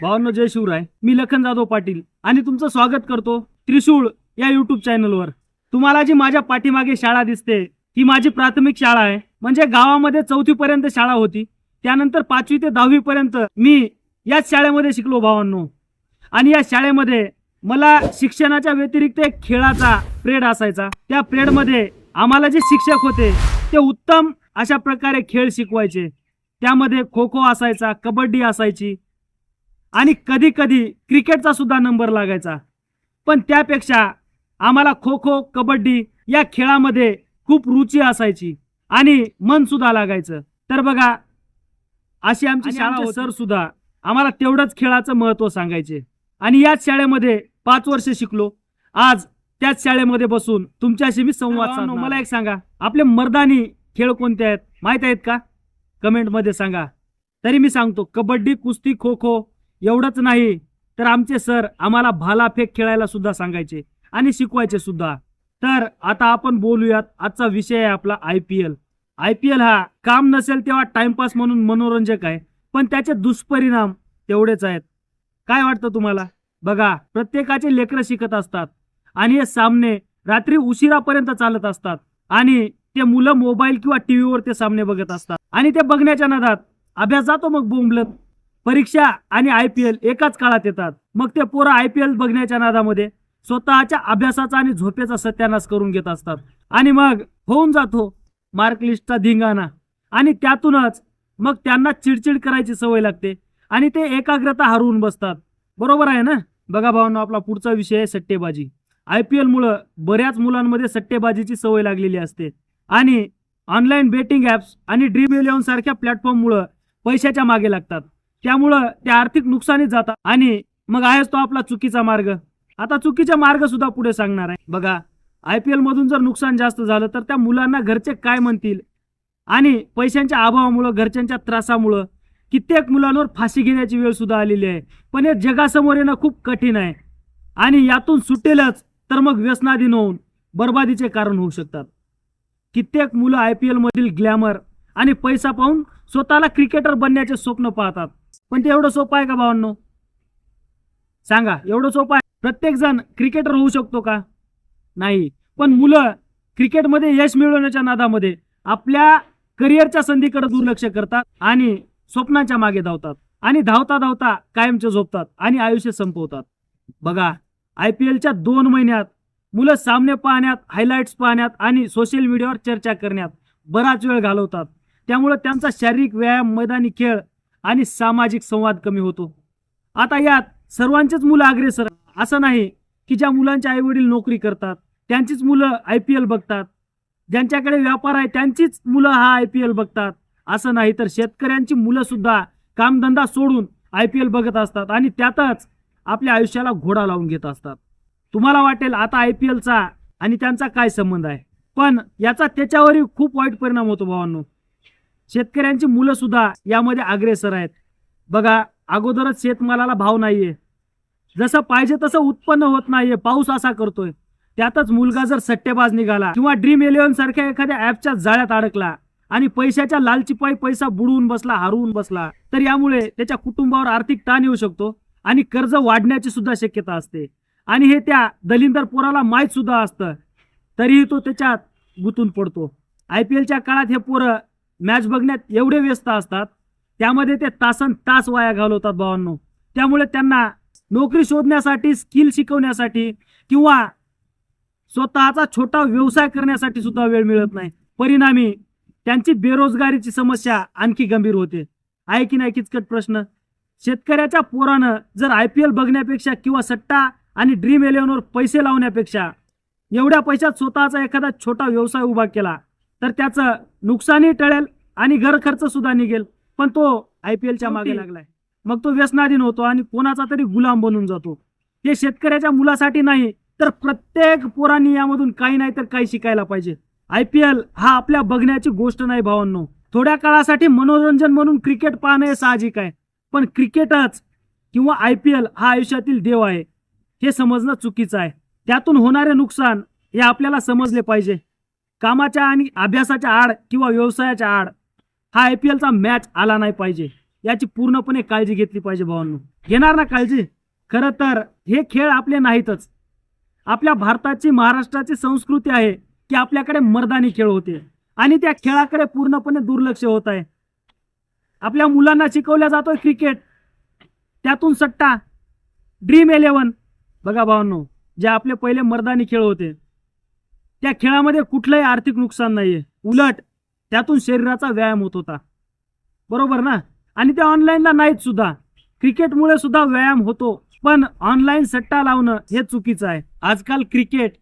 भावांनो जय शिवराय. मी लखन जाधव पाटील आणि तुमचं स्वागत करतो त्रिशूळ या युट्यूब चॅनलवर तुम्हाला जी माझ्या पाठीमागे शाळा दिसते ही माझी प्राथमिक शाळा आहे. म्हणजे गावामध्ये चौथी पर्यंत शाळा होती. त्यानंतर पाचवी ते दहावी पर्यंत मी याच शाळेमध्ये शिकलो भावांनो. आणि या शाळेमध्ये मला शिक्षणाच्या व्यतिरिक्त एक खेळाचा प्रेड असायचा. त्या प्रेडमध्ये आम्हाला जे शिक्षक होते ते उत्तम अशा प्रकारे खेळ शिकवायचे. त्यामध्ये खो खो असायचा कबड्डी असायची आणि कधी कधी क्रिकेटचा सुद्धा नंबर लागायचा. पण त्यापेक्षा आम्हाला खो खो कबड्डी या खेळामध्ये खूप रुची असायची आणि मन सुद्धा लागायचं. तर बघा अशी आमची शाळा सर सुद्धा आम्हाला तेवढंच खेळाचं महत्त्व सांगायचे. आणि याच शाळेमध्ये पाच वर्ष शिकलो. आज त्याच शाळेमध्ये बसून तुमच्याशी मी संवाद. मला एक सांगा आपले मर्दानी खेळ कोणते आहेत? माहीत आहेत का? कमेंटमध्ये सांगा. तरी मी सांगतो कबड्डी कुस्ती खो खो एवढंच नाही तर आमचे सर आम्हाला भालाफेक खेळायला सुद्धा सांगायचे आणि शिकवायचे सुद्धा. तर आता आपण बोलूयात आजचा विषय आहे आपला I P L. I P L हा काम नसेल तेव्हा टाइमपास म्हणून मनोरंजक आहे पण त्याचे दुष्परिणाम तेवढेच आहेत. काय वाटतं तुम्हाला? बघा प्रत्येकाचे लेकरं शिकत असतात आणि हे सामने रात्री उशिरापर्यंत चालत असतात आणि ते मुलं मोबाईल किंवा टीव्हीवर ते सामने बघत असतात आणि ते बघण्याच्या नादात अभ्यास जातो मग बोंबलत. परीक्षा आणि आय पी एल एकाच काळात येतात. मग ते पोरं आय पी एल बघण्याच्या नादामध्ये स्वतःच्या अभ्यासाचा आणि झोपेचा सत्यानाश करून घेत असतात. आणि मग होऊन जातो मार्कलिस्टचा धिंगाणा. आणि त्यातूनच मग त्यांना चिडचिड करायची सवय लागते आणि ते एकाग्रता हरवून बसतात. बरोबर आहे ना? बघा भावांना आपला पुढचा विषय आहे सट्टेबाजी. आय पी एलमुळं बऱ्याच मुलांमध्ये सट्टेबाजीची सवय लागलेली असते. आणि ऑनलाईन बेटिंग ॲप्स आणि ड्रीम इलेव्हन सारख्या प्लॅटफॉर्ममुळं पैशाच्या मागे लागतात. त्यामुळं ते आर्थिक नुकसानीत जातात. आणि मग आहेच तो आपला चुकीचा मार्ग. आता चुकीचा मार्ग सुद्धा पुढे सांगणार आहे. बघा आय पी एलमधून जर नुकसान जास्त झालं तर त्या मुलांना घरचे काय म्हणतील? आणि पैशांच्या अभावामुळं घरच्यांच्या त्रासामुळं कित्येक मुलांवर फाशी घेण्याची वेळ सुद्धा आलेली आहे. पण हे जगासमोर येणं खूप कठीण आहे. आणि यातून सुटेलच तर मग व्यसनाधीन होऊन बर्बादीचे कारण होऊ शकतात. कित्येक मुलं आय पी एलमधील ग्लॅमर आणि पैसा पाहून स्वतःला क्रिकेटर बनण्याचे स्वप्न पाहतात. पण ते एवढं सोपं आहे का भावांनो? सांगा एवढं सोपं आहे? प्रत्येक जण क्रिकेटर होऊ शकतो का? नाही. पण मुलं क्रिकेटमध्ये यश मिळवण्याच्या नादामध्ये आपल्या करिअरच्या संधीकडे दुर्लक्ष करतात आणि स्वप्नांच्या मागे धावतात. आणि धावता धावता कायमचे झोपतात आणि आयुष्य संपवतात. बघा आय पी एलच्या दोन महिन्यात मुलं सामने पाहण्यात हायलाईट्स पाहण्यात आणि सोशल मीडियावर चर्चा करण्यात बराच वेळ घालवतात. त्यामुळे त्यांचा शारीरिक व्यायाम मैदानी खेळ आणि सामाजिक संवाद कमी होतो. आता यात सर्वांचेच मुलं अग्रेसर असं नाही की ज्या मुलांचे आई वडील नोकरी करतात त्यांचीच मुलं आय पी एल बघतात ज्यांच्याकडे व्यापार आहे त्यांचीच मुलं हा आय पी एल बघतात. असं नाही तर शेतकऱ्यांची मुलं सुद्धा कामधंदा सोडून आय पी एल बघत असतात आणि त्यातच आपल्या आयुष्याला घोडा लावून घेत असतात. तुम्हाला वाटेल आता आय पी एलचा आणि त्यांचा काय संबंध आहे? पण याचा त्याच्यावरही खूप वाईट परिणाम होतो भावांनो. शेतकऱ्यांची मुलं सुद्धा यामध्ये अग्रेसर आहेत. बघा अगोदरच शेतमालाला भाव नाहीये. जसं पाहिजे तसं उत्पन्न होत नाहीये. पाऊस असा करतोय. त्यातच मुलगा जर सट्टेबाज निघाला किंवा ड्रीम इलेव्हन सारख्या एखाद्या ऍपच्या जाळ्यात अडकला आणि पैशाच्या लालचिपाई पैसा बुडवून बसला हरवून बसला तर यामुळे त्याच्या कुटुंबावर आर्थिक ताण येऊ शकतो आणि कर्ज वाढण्याची सुद्धा शक्यता असते. आणि हे त्या दलिंदर पोराला माहीत सुद्धा असतं. तरीही तो त्याच्यात गुंतून पडतो. आय पी एलच्या काळात हे पोरं मॅच बघण्यात एवढे व्यस्त असतात. त्यामध्ये ते तासन तास वाया घालवतात भावांनो. त्यामुळे त्यांना नोकरी शोधण्यासाठी स्किल शिकवण्यासाठी किंवा स्वतःचा छोटा व्यवसाय करण्यासाठी सुद्धा वेळ मिळत नाही. परिणामी त्यांची बेरोजगारीची समस्या आणखी गंभीर होते. आहे की नाही किचकट प्रश्न? शेतकऱ्याच्या पोरानं जर आय पी एल बघण्यापेक्षा किंवा सट्टा आणि ड्रीम इलेव्हनवर पैसे लावण्यापेक्षा एवढ्या पैशात स्वतःचा एखादा छोटा व्यवसाय उभा केला तर त्याचं नुकसानही टळेल आणि घर खर्च सुद्धा निघेल. पण तो आय पी एलच्या मागे लागलाय. मग तो व्यसनाधीन होतो आणि कोणाचा तरी गुलाम बनून जातो. हे शेतकऱ्याच्या मुलासाठी नाही तर प्रत्येक पोरांनी यामधून काही नाही तर काही शिकायला पाहिजे. आय पी एल हा आपल्या बघण्याची गोष्ट नाही भावांनो. थोड्या काळासाठी मनोरंजन म्हणून क्रिकेट पाहणं हे साहजिक आहे. पण क्रिकेटच किंवा आय पी एल हा आयुष्यातील देव आहे. हे समजणं चुकीचं आहे. त्यातून होणारे नुकसान हे आपल्याला समजले पाहिजे. कामाच्या आणि अभ्यासाच्या आड किंवा व्यवसायाच्या आड हा आय पी एलचा मॅच आला नाही पाहिजे. याची पूर्णपणे काळजी घेतली पाहिजे भावांनो. घेणार ना काळजी? खरं तर हे खेळ आपले नाहीतच. आपल्या भारताची महाराष्ट्राची संस्कृती आहे की आपल्याकडे मर्दानी खेळ होते. आणि त्या खेळाकडे पूर्णपणे दुर्लक्ष होत आहे. आपल्या मुलांना शिकवल्या जातोय क्रिकेट त्यातून सट्टा. ड्रीम इलेव्हन बघा भावांनो जे आपले पहिले मर्दानी खेळ होते. त्या खेळामध्ये कुठलंही आर्थिक नुकसान नाहीये. उलट त्यातून शरीराचा व्यायाम होत होता. बरोबर ना? आणि ते ऑनलाईनला नाहीत सुद्धा. क्रिकेटमुळे सुद्धा व्यायाम होतो. पण ऑनलाईन सट्टा लावणं हे चुकीचं आहे. आजकाल क्रिकेट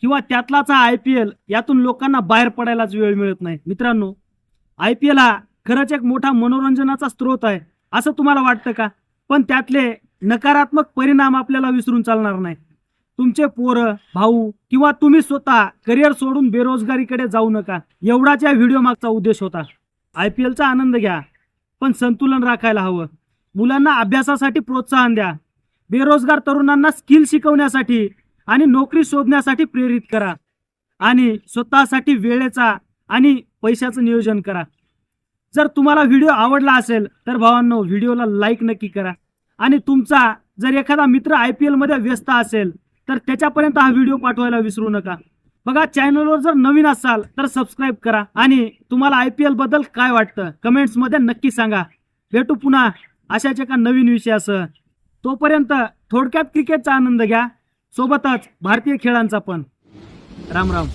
किंवा त्यातलाच आय पी एल यातून लोकांना बाहेर पडायलाच वेळ मिळत नाही. मित्रांनो आय पी एल हा खरंच एक मोठा मनोरंजनाचा स्रोत आहे. असं तुम्हाला वाटतं का? पण त्यातले नकारात्मक परिणाम आपल्याला विसरून चालणार नाही. तुमचे पोरं भाऊ किंवा तुम्ही स्वतः करिअर सोडून बेरोजगारीकडे जाऊ नका. एवढाच या व्हिडिओ मागचा उद्देश होता. आय पी एलचा आनंद घ्या पण संतुलन राखायला हवं. मुलांना अभ्यासासाठी प्रोत्साहन द्या. बेरोजगार तरुणांना स्किल शिकवण्यासाठी आणि नोकरी शोधण्यासाठी प्रेरित करा. आणि स्वतःसाठी वेळेचा आणि पैशाचं नियोजन करा. जर तुम्हाला व्हिडिओ आवडला असेल तर भावांनो व्हिडिओला लाईक नक्की करा. आणि तुमचा जर एखादा मित्र आय पी एलमध्ये व्यस्त असेल तर त्याच्यापर्यंत हा व्हिडिओ पाठवायला विसरू नका. बघा चॅनलवर जर नवीन असाल तर सबस्क्राईब करा. आणि तुम्हाला आय पी बद्दल काय वाटतं कमेंट्समध्ये नक्की सांगा. भेटू पुन्हा अशाच एका नवीन विषयासह. तोपर्यंत थोडक्यात क्रिकेटचा आनंद घ्या. सोबतच भारतीय खेळांचा पण. राम राम.